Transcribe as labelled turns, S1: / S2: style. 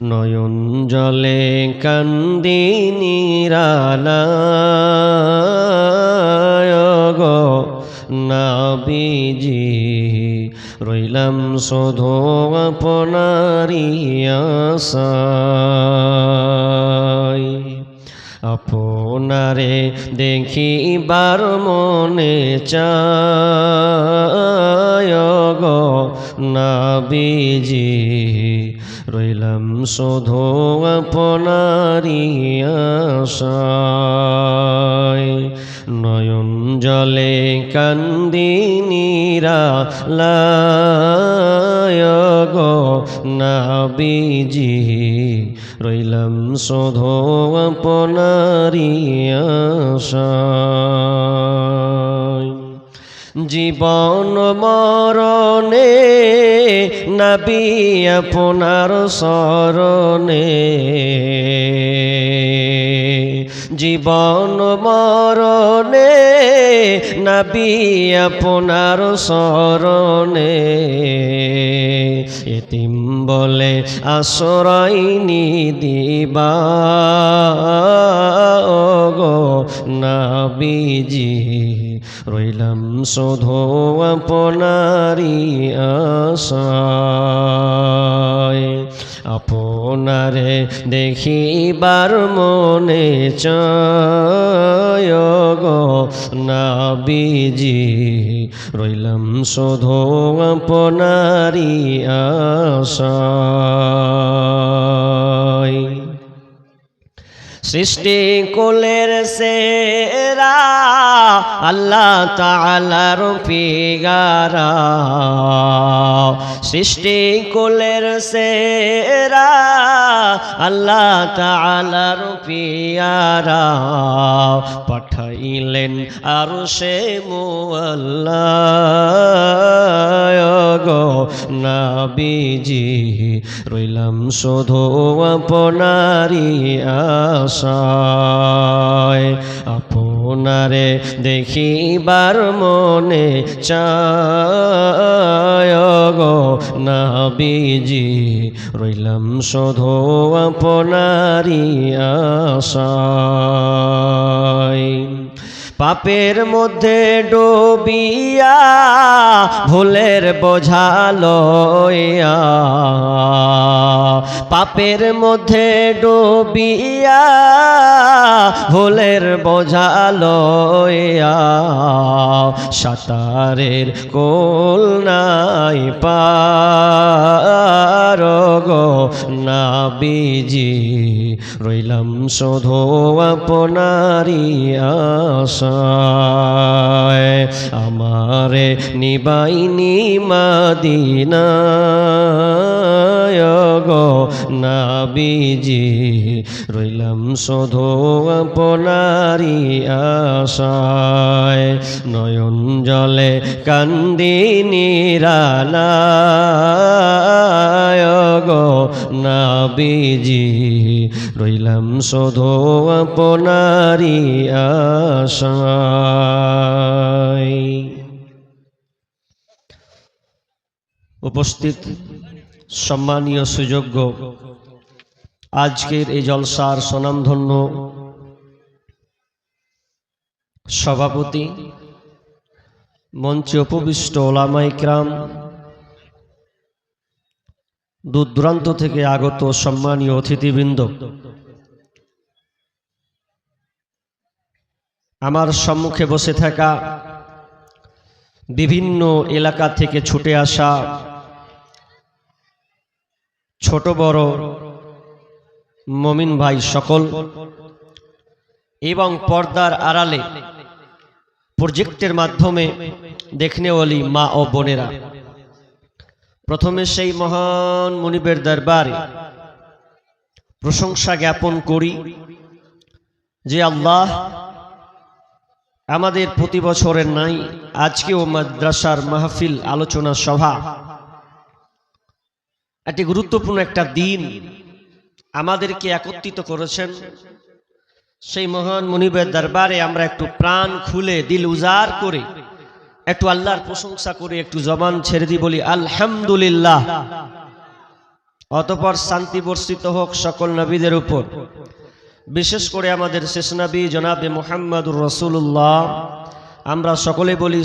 S1: নয়ন জলে কান্দি নিরালা গো নাবিজি রইলাম শোধ আপনারি আশায় আপনারে দেখিবার মনে চায় গো নাবিজি। রইলাম শোধো আপনারি নয়ন জলে কান্দি নিরালায় গো নাবিজি। রইলাম শোধো আপনারি আশায় জীবন মরণে, নবী আপনার স্মরণে। জীবন মরণে, নবী আপনার স্মরণে। এতিম বলে আশ্রয় দিবা গো নাবিজি। রইলাম শোধো আপনারি আশায়। আপনারে দেখিবার মনে চায় গো নাবিজি। রইলাম শোধো আপনারি আশায়। সৃষ্টি কোলের সেরা আল্লাহ তালার পিগারা সৃষ্টি কোলের সেরা, আল্লাহ তালার পিয়ারা পাঠাইলেন আর সে গো নাবিজি, রইলাম শোধো আপনারি আশায়। আপনারে দেখিবার মনে চায়। গো নাবিজি রইলাম শোধো আপনারি আশায়। পাপের মধ্যে ডোবিয়া ভুলের বোঝালয়া পাপের মধ্যে ডোবিয়া ভুলের বোঝালয়া সাঁতারের কোল নাই পার গো নাবিজি। রইলাম শোধো আপনারি আশায়। আমারে নিবাইনি মাদিনায়। নাবিজি, রইলাম শোধো আপনারি আশায়। নয়ন জলে কান্দি নিরালায়। গো নাবিজি, রইলাম শোধো আপনারি আশায়। উপস্থিত সম্মানীয় সুযোগ্য। আজকের এই জলসার স্বনামধন্য সভাপতি, মঞ্চে উপবিষ্ট ওলামাইকরাম দূর দূরান্ত থেকে আগত সম্মানীয় অতিথিবৃন্দ, আমার সম্মুখে বসে থাকা বিভিন্ন এলাকা থেকে ছুটে আসা ছোট বড় মমিন ভাই সকল এবং পর্দার আড়ালে প্রজেক্টের মাধ্যমে দেখনেওয়ালি মা ও বোনেরা। প্রথমে সেই মহান মনিবের দরবারে প্রশংসা জ্ঞাপন করি যে আল্লাহ আমাদের প্রতি বছরের নাই, আজকেও মাদ্রাসার মাহফিল আলোচনা সভা একটি গুরুত্বপূর্ণ একটা দিন আমাদেরকে একত্রিত করেছেন। সেই মহান মনিবের দরবারে আমরা একটু প্রাণ খুলে দিল উজাড় করে, একটু আল্লাহর প্রশংসা করে একটু জবান ছেড়ে দিই, বলি, আলহামদুলিল্লাহ। অতপর শান্তি বর্ষিত হোক সকল নবীদের উপর। বিশেষ করে আমাদের শেষ নবী জনাবে মোহাম্মদুর রসুল্লাহ আমরা সকলে বলি